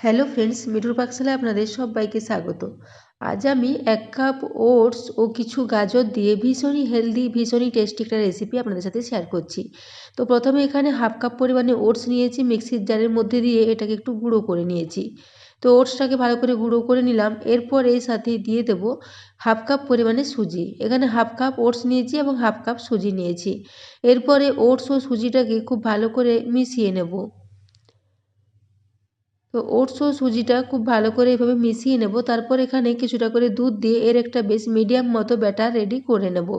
Hello friends মিঠুর পাকশালায় আপনাদের সবাইকে স্বাগত। আজ আমি এক কাপ ওটস ও কিছু গাজর দিয়ে ভীষণই হেলদি ভীষণই টেস্টি একটা রেসিপি আপনাদের সাথে শেয়ার করছি। তো প্রথমে এখানে হাফ কাপ পরিমাণে ওটস নিয়েছি মিক্সির জারের মধ্যে দিয়ে এটাকে একটু গুঁড়ো করে নিয়েছি। তো ওটসটাকে ভালো করে গুঁড়ো করে নিলাম, এরপর এই সাথে দিয়ে দেব হাফ কাপ পরিমাণে সুজি। এখানে হাফ কাপ ওটস নিয়েছি এবং হাফ কাপ সুজি নিয়েছি। এরপরে ওটস ও সুজিটাকে খুব ভালো করে মিশিয়ে নেব। তো ওটস ও সুজিটা খুব ভালো করে এভাবে মিশিয়ে নেব। তারপর এখানে কিছুটা করে দুধ দিয়ে এর একটা বেশ মিডিয়াম মতো ব্যাটার রেডি করে নেব।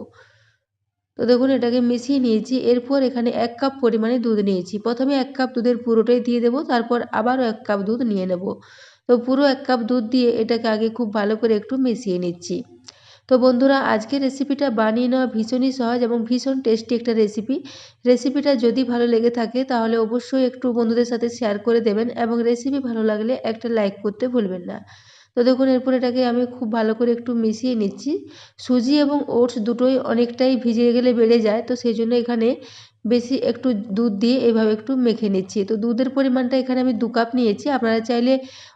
তো দেখুন, এটাকে মিশিয়ে নিয়েছি। এরপর এখানে এক কাপ পরিমাণে দুধ নিয়েছি। প্রথমে এক কাপ দুধের পুরোটাই দিয়ে দেবো, তারপর আবারও এক কাপ দুধ নিয়ে নেব। তো পুরো এক কাপ দুধ দিয়ে এটাকে আগে খুব ভালো করে একটু মিশিয়ে নিচ্ছি। তো বন্ধুরা আজকের রেসিপিটা বানিয়ে নেওয়া ভীষণই সহজ এবং ভীষণ টেস্টি একটা রেসিপি রেসিপিটা যদি ভালো লেগে থাকে, তাহলে অবশ্যই একটু বন্ধুদের সাথে শেয়ার করে দেবেন এবং রেসিপি ভালো লাগলে একটা লাইক করতে ভুলবেন না। তো দেখুন, এরপর এটাকে আমি খুব ভালো করে একটু মিশিয়ে নিচ্ছি। সুজি এবং ওটস দুটোই অনেকটাই ভিজে গেলে বেড়ে যায়, তো সেই জন্য এখানে বেশি একটু দুধ দিয়ে এভাবে একটু মেখে নিচ্ছি। তো দুধের পরিমাণটা এখানে আমি দু কাপ নিয়েছি। আপনারা চাইলে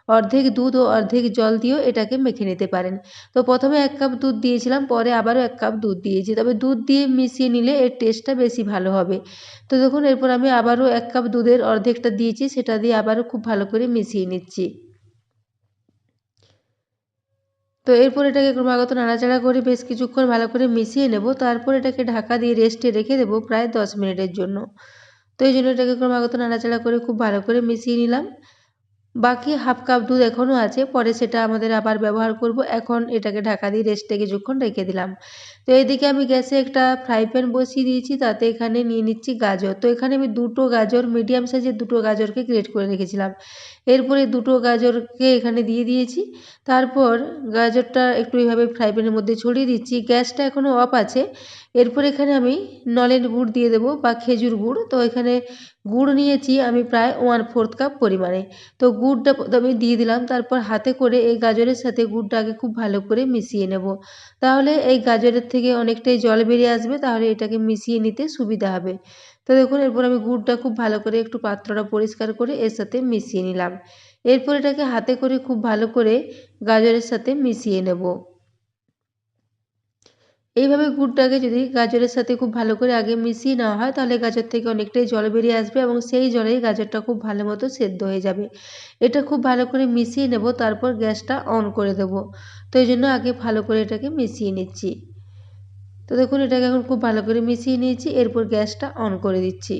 অর্ধেক দুধ ও অর্ধেক জল দিয়েও এটাকে মেখে নিতে পারেন। তো প্রথমে এক কাপ দুধ দিয়েছিলাম, পরে আবারও এক কাপ দুধ দিয়েছি। তবে দুধ দিয়ে মিশিয়ে নিলে এর টেস্টটা বেশি ভালো হবে। তো দেখুন, এরপর আমি আবারও এক কাপ দুধের অর্ধেকটা দিয়েছি, সেটা দিয়ে আবারও খুব ভালো করে মিশিয়ে নিচ্ছি। তো এরপর এটাকে ক্রমাগত নাড়াচাড়া করে বেশ কিছুক্ষণ ভালো করে মিশিয়ে নেব। তারপর এটাকে ঢাকা দিয়ে রেস্টে রেখে দেবো প্রায় দশ মিনিটের জন্য। তো এই জন্য এটাকে ক্রমাগত নাড়াচাড়া করে খুব ভালো করে মিশিয়ে নিলাম। বাকি হাফ কাপ দুধ এখনও আছে, পরে সেটা আমাদের আবার ব্যবহার করব। এখন এটাকে ঢাকা দিয়ে রেস্টে কিছুক্ষণ রেখে দিলাম। তো এদিকে আমি গ্যাসে একটা ফ্রাই প্যান বসিয়ে দিয়েছি, তাতে এখানে নিয়ে নিচ্ছি গাজর। তো এখানে আমি দুটো গাজর, মিডিয়াম সাইজের দুটো গাজরকে গ্রেট করে রেখেছিলাম। এরপরে দুটো গাজরকে এখানে দিয়ে দিয়েছি। তারপর গাজরটা একটু এইভাবে ফ্রাই প্যানের মধ্যে ছড়িয়ে দিচ্ছি। গ্যাসটা এখনও অফ আছে। এরপর এখানে আমি নলেন গুড় দিয়ে দেবো বা খেজুর গুড়। তো এখানে গুড় নিয়েছি আমি প্রায় ওয়ান ফোর্থ কাপ পরিমাণে। তো গুড়টা আমি দিয়ে দিলাম। তারপর হাতে করে এই গাজরের সাথে গুড়টাকে খুব ভালো করে মিশিয়ে নেব। তাহলে এই গাজরের থেকে অনেকটাই জল বেরিয়ে আসবে। তাহলে এটাকে মিশিয়ে নিতে সুবিধা হবে। তো দেখুন, এরপর আমি গুড়টা খুব ভালো করে একটু পাত্রটা পরিষ্কার করে এর সাথে মিশিয়ে নিলাম। এরপর এটাকে হাতে করে খুব ভালো করে গাজরের সাথে মিশিয়ে নেব। এইভাবে গুড়টাকে যদি গাজরের সাথে খুব ভালো করে আগে মিশিয়ে নেওয়া হয়, তাহলে গাজর থেকে অনেকটাই জল বেরিয়ে আসবে এবং সেই জলেই গাজরটা খুব ভালো মতো সেদ্ধ হয়ে যাবে। এটা খুব ভালো করে মিশিয়ে নেব, তারপর গ্যাসটা অন করে দেব। তো এই জন্য আগে ভালো করে এটাকে মিশিয়ে নিচ্ছি। তো দেখুন, এটাকে এখন খুব ভালো করে মিশিয়ে নিয়েছি, এরপর গ্যাসটা অন করে দিচ্ছি।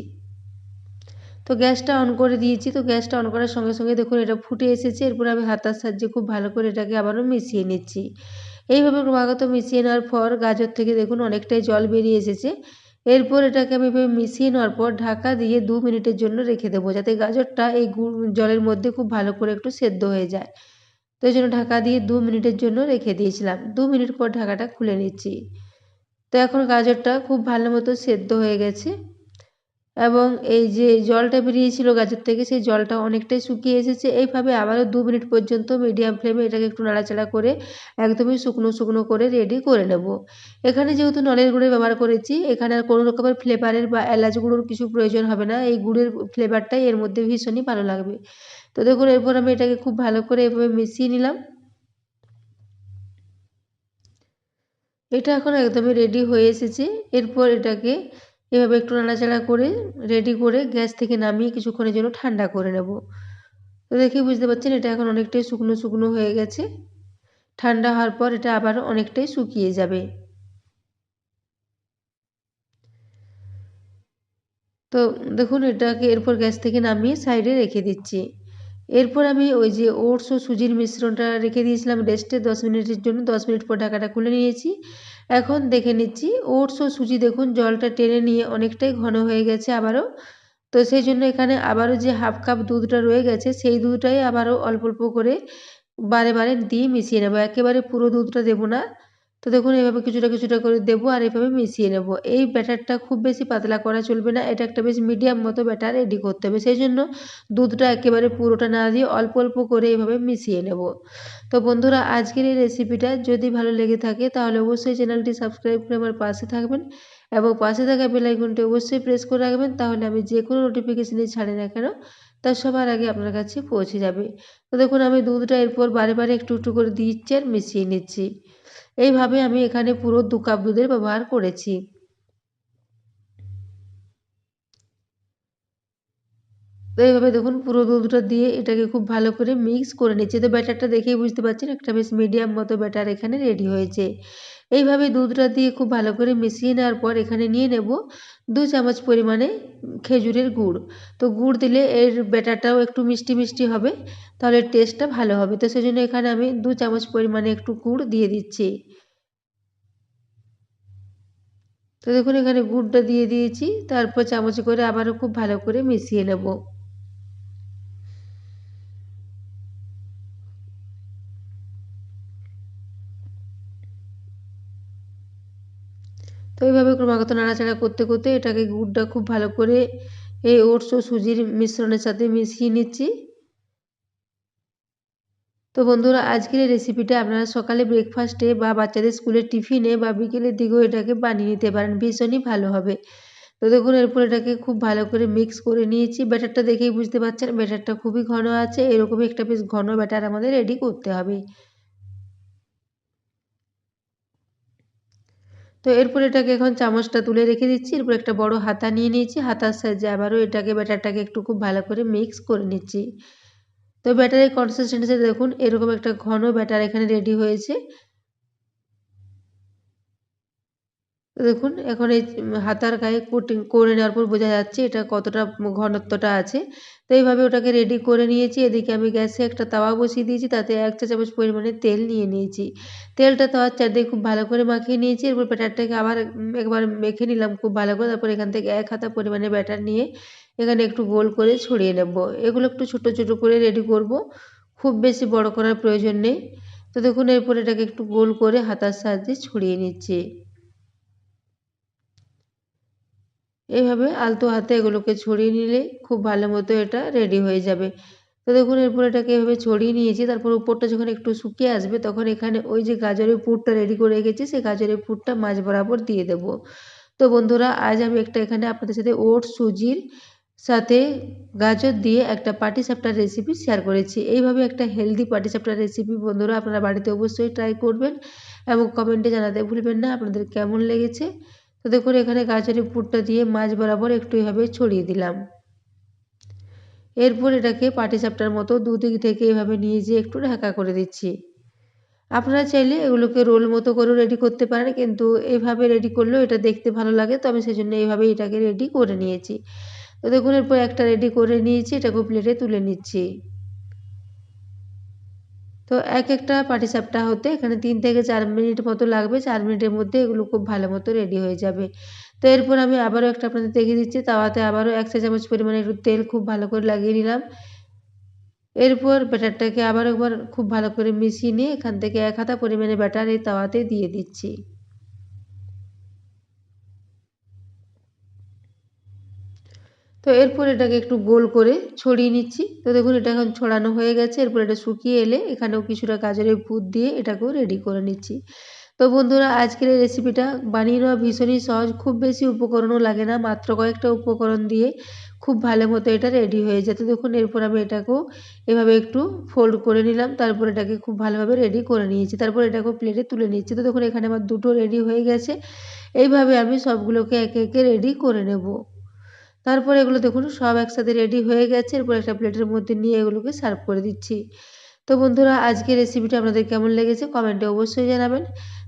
তো গ্যাসটা অন করে দিয়েছি, তো গ্যাসটা অন করার সঙ্গে সঙ্গে দেখুন, এটা ফুটে এসেছে। এরপর আমি হাতার সাহায্যে খুব ভালো করে এটাকে আবারও মিশিয়ে নিচ্ছি। এইভাবে ক্রমাগত মিশিয়ে নেওয়ার পর গাজর থেকে দেখুন, অনেকটাই জল বেরিয়ে এসেছে। এরপর এটাকে আমি এভাবে মিশিয়ে নেওয়ার পর ঢাকা দিয়ে দু মিনিটের জন্য রেখে দেবো, যাতে গাজরটা এই জলের মধ্যে খুব ভালো করে একটু সেদ্ধ হয়ে যায়। তো এই জন্য ঢাকা দিয়ে দু মিনিটের জন্য রেখে দিয়েছিলাম। দু মিনিট পর ঢাকাটা খুলে নিচ্ছি। তো এখন গাজরটা খুব ভালো মতো সেদ্ধ হয়ে গেছে। এবং এই যে জলটা বেরিয়েছিল গাজর থেকে, সেই জলটা অনেকটাই শুকিয়ে এসেছে। এইভাবে আবারও দু মিনিট পর্যন্ত মিডিয়াম ফ্লেমে এটাকে একটু নাড়াচাড়া করে একদমই শুকনো শুকনো করে রেডি করে নেব। এখানে যেহেতু নলের গুঁড়ের ব্যবহার করেছি, এখানে আর কোনো রকমের ফ্লেভারের বা এলাচ গুঁড়োর কিছু প্রয়োজন হবে না। এই গুড়ের ফ্লেভারটাই এর মধ্যে ভীষণই ভালো লাগবে। তো দেখুন, এরপর আমি এটাকে খুব ভালো করে এভাবে মিশিয়ে নিলাম। এটা এখন একদমই রেডি হয়ে এসেছে। এরপর এটাকে এভাবে একটু নাড়াচাড়া করে রেডি করে গ্যাস থেকে নামিয়ে কিছুক্ষণের জন্য ঠান্ডা করে নেব। তো দেখে বুঝতে পারছেন, এটা এখন অনেকটাই শুকনো শুকনো হয়ে গেছে। ঠান্ডা হওয়ার পর এটা আবার অনেকটাই শুকিয়ে যাবে। তো দেখুন, এটাকে এরপর গ্যাস থেকে নামিয়ে সাইডে রেখে দিচ্ছি। এরপর আমি ওই যে ওটস ও সুজির মিশ্রণটা রেখে দিয়েছিলাম রেস্টে দশ মিনিটের জন্য, দশ মিনিট পর ঢাকাটা খুলে নিয়েছি। এখন দেখে নিচ্ছি, ওটস ও সুজি দেখুন জলটা টেনে নিয়ে অনেকটাই ঘন হয়ে গেছে আবারও। তো সেই জন্য এখানে আবারও যে হাফ কাপ দুধটা রয়ে গেছে, সেই দুধটাই আবারও অল্প অল্প করে বারে বারে দিয়ে মিশিয়ে নেব। একেবারে পুরো দুধটা দেবো না। তো দেখুন, এভাবে কিছুটা কিছুটা করে দেবো আর এভাবে মিশিয়ে নেব। এই ব্যাটারটা খুব বেশি পাতলা করা চলবে না, এটা একটা বেশ মিডিয়াম মতো ব্যাটার রেডি করতে হবে। সেই জন্য দুধটা একেবারে পুরোটা না দিয়ে অল্প অল্প করে এভাবে মিশিয়ে নেব। তো বন্ধুরা, আজকের এই রেসিপিটা যদি ভালো লেগে থাকে, তাহলে অবশ্যই চ্যানেলটি সাবস্ক্রাইব করে আমার পাশে থাকবেন এবং পাশে থাকা বেলাইকনটি অবশ্যই প্রেস করে রাখবেন, তাহলে আমি যে কোনো নোটিফিকেশানই ছাড়ি না কেন, তা সবার আগে আপনার কাছে পৌঁছে যাবে। তো দেখুন, আমি দুধটা এরপর বারে বারে একটু একটু করে দিচ্ছি আর মিশিয়ে নিচ্ছি। এইভাবে আমি এখানে পুরো দু কাপ দুধের ব্যবহার করেছি। তো এইভাবে দেখুন পুরো দুধটা দিয়ে এটাকে খুব ভালো করে মিক্স করে নিচ্ছি। তো ব্যাটারটা দেখেই বুঝতে পারছেন, একটা বেশ মিডিয়াম মতো ব্যাটার এখানে রেডি হয়েছে। এইভাবে দুধটা দিয়ে খুব ভালো করে মিশিয়ে নেওয়ার পর এখানে নিয়ে নেব দু চামচ পরিমাণে খেজুরের গুড়। তো গুড় দিলে এর ব্যাটারটাও একটু মিষ্টি মিষ্টি হবে, তাহলে টেস্টটা ভালো হবে। তো সেজন্য এখানে আমি দু চামচ পরিমাণে একটু গুড় দিয়ে দিচ্ছি। তো দেখুন এখানে গুড়টা দিয়ে দিয়েছি, তারপর চামচে করে আবারও খুব ভালো করে মিশিয়ে নেব। এইভাবে ক্রমাগত নাড়াচাড়া করতে করতে এটাকে গুড়টা খুব ভালো করে এই ওটস ও সুজির মিশ্রণের সাথে মিশিয়ে নিচ্ছি। তো বন্ধুরা, আজকের এই রেসিপিটা আপনারা সকালে ব্রেকফাস্টে বা বাচ্চাদের স্কুলের টিফিনে বা বিকেলের দিকেও এটাকে বানিয়ে নিতে পারেন, ভীষণই ভালো হবে। তো দেখুন, এরপর এটাকে খুব ভালো করে মিক্স করে নিয়েছি। ব্যাটারটা দেখেই বুঝতে পারছেন, ব্যাটারটা খুবই ঘন আছে, এরকমই একটা বেশ ঘন ব্যাটার আমাদের রেডি করতে হবে। তো এরপর এটাকে এখন চামচটা তুলে রেখে দিচ্ছি, এরপর একটা বড় হাতা নিয়ে নিয়েছি, হাতার সাহায্যে আবারও এটাকে ব্যাটারটাকে একটু খুব ভালো করে মিক্স করে নিচ্ছি। তো ব্যাটারের কনসিস্টেন্সি দেখুন, এরকম একটা ঘন ব্যাটার এখানে রেডি হয়েছে। দেখুন, এখন এই হাতার গায়ে কোটিং করে নেওয়ার পর বোঝা যাচ্ছে এটা কতটা ঘনত্বটা আছে। তো এইভাবে ওটাকে রেডি করে নিয়েছি। এদিকে আমি গ্যাসে একটা তাওয়া বসিয়ে দিয়েছি, তাতে এক চা চামচ পরিমাণে তেল নিয়ে নিয়েছি। তেলটা তাওয়ার চারদিকে খুব ভালো করে মাখিয়ে নিয়েছি, এরপর ব্যাটারটাকে আবার একবার মেখে নিলাম খুব ভালো করে, তারপর এখান থেকে এক হাতা পরিমাণে ব্যাটার নিয়ে এখানে একটু গোল করে ছড়িয়ে নেব। এগুলো একটু ছোট ছোট করে রেডি করব, খুব বেশি বড় করার প্রয়োজন নেই। তো দেখুন, এরপর এটাকে একটু গোল করে হাতার সাহায্যে ছড়িয়ে নিচ্ছি। এইভাবে আলতো হাতে এগুলোকে ছড়িয়ে নিলে খুব ভালো মতো এটা রেডি হয়ে যাবে। তো দেখুন, এরপর এটাকে এভাবে ছড়িয়ে নিয়েছি। তারপর উপরটা যখন একটু শুকিয়ে আসবে, তখন এখানে ওই যে গাজরের পুরটা রেডি করে রেখেছি, সেই গাজরের পুরটা মাছ বরাবর দিয়ে দেব। তো বন্ধুরা, আজ আমি একটা এখানে আপনাদের সাথে ওট সুজির সাথে গাজর দিয়ে একটা পাটিসাপটার রেসিপি শেয়ার করেছি। এইভাবে একটা হেলদি পাটিসাপটার রেসিপি বন্ধুরা, আপনারা বাড়িতে অবশ্যই ট্রাই করবেন এবং কমেন্টে জানাতে ভুলবেন না। আপনাদের কেমন লেগেছে? তো দেখুন, এখানে গাজরের পুরটা দিয়ে মাছ বরাবর একটু এভাবে ছড়িয়ে দিলাম। এরপর এটাকে পাটি পাটিসাপটার মতো দুদিক থেকে এভাবে নিয়ে যেয়ে একটু ঢাকা করে দিচ্ছি। আপনারা চাইলে এগুলোকে রোল মতো করেও রেডি করতে পারেন, কিন্তু এইভাবে রেডি করলেও এটা দেখতে ভালো লাগে, তো আমি সেই জন্য এইভাবে এটাকে রেডি করে নিয়েছি। তো দেখুন, এরপর একটা রেডি করে নিয়েছি, এটাকে প্লেটে তুলে নিচ্ছি। তো এক একটা পাটিসাপটা হতে এখানে তিন থেকে চার মিনিট মতো লাগবে। চার মিনিটের মধ্যে এগুলো খুব ভালো মতো রেডি হয়ে যাবে। তো এরপর আমি আবারও একটা আপনাদের দেখিয়ে দিচ্ছি। তাওয়াতে আবারও এক চা চামচ পরিমাণে একটু তেল খুব ভালো করে লাগিয়ে নিলাম। এরপর ব্যাটারটাকে আবার একবার খুব ভালো করে মিশিয়ে নিয়ে এখান থেকে এক হাতা পরিমাণে ব্যাটার এই তাওয়াতে দিয়ে দিচ্ছি। তো এরপর এটাকে একটু গোল করে ছড়িয়ে নিচ্ছি। তো দেখুন, এটা এখন ছড়ানো হয়ে গেছে। এরপর এটা শুকিয়ে এলে এখানেও কিছুটা গাজরের পুর দিয়ে এটাকেও রেডি করে নিচ্ছি। তো বন্ধুরা, আজকের এই রেসিপিটা বানিয়ে নেওয়া ভীষণই সহজ। খুব বেশি উপকরণও লাগে না, মাত্র কয়েকটা উপকরণ দিয়ে খুব ভালো মতো এটা রেডি হয়ে যায়। তো দেখুন, এরপর আমি এটাকেও এভাবে একটু ফোল্ড করে নিলাম। তারপর এটাকে খুব ভালোভাবে রেডি করে নিয়েছি। তারপর এটাকেও প্লেটে তুলে নিচ্ছি। তো দেখুন, এখানে আমার দুটো রেডি হয়ে গেছে। এইভাবে আমি সবগুলোকে একে একে রেডি করে নেব। তারপর এগুলো দেখুন, সব একসাথে রেডি হয়ে গেছে। এরপর একটা প্লেটের মধ্যে নিয়ে এগুলোকে সার্ভ করে দিচ্ছি। তো বন্ধুরা, আজকের রেসিপিটা আপনাদের কেমন লেগেছে কমেন্টে অবশ্যই জানাবেন।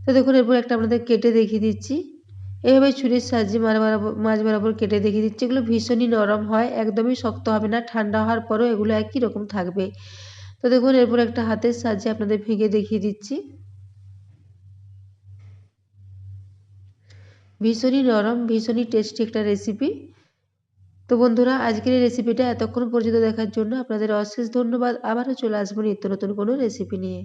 তো দেখুন, এরপর একটা আপনাদের কেটে দেখিয়ে দিচ্ছি। এভাবে ছুরির সাহায্যে মার বরাবর, মাছ বরাবর কেটে দেখিয়ে দিচ্ছি। এগুলো ভীষণই নরম হয়, একদমই শক্ত হবে না, ঠান্ডা হওয়ার পরেও এগুলো একই রকম থাকবে। তো দেখুন, এরপর একটা হাতের সাহায্যে আপনাদের ভেঙে দেখিয়ে দিচ্ছি। ভীষণই নরম, ভীষণই টেস্টি একটা রেসিপি তো বন্ধুরা, আজকের এই রেসিপিটা এতক্ষণ পর্যন্ত দেখার জন্য আপনাদের অশেষ ধন্যবাদ। আবারও চলে আসব নিত্য নতুন কোনো রেসিপি নিয়ে।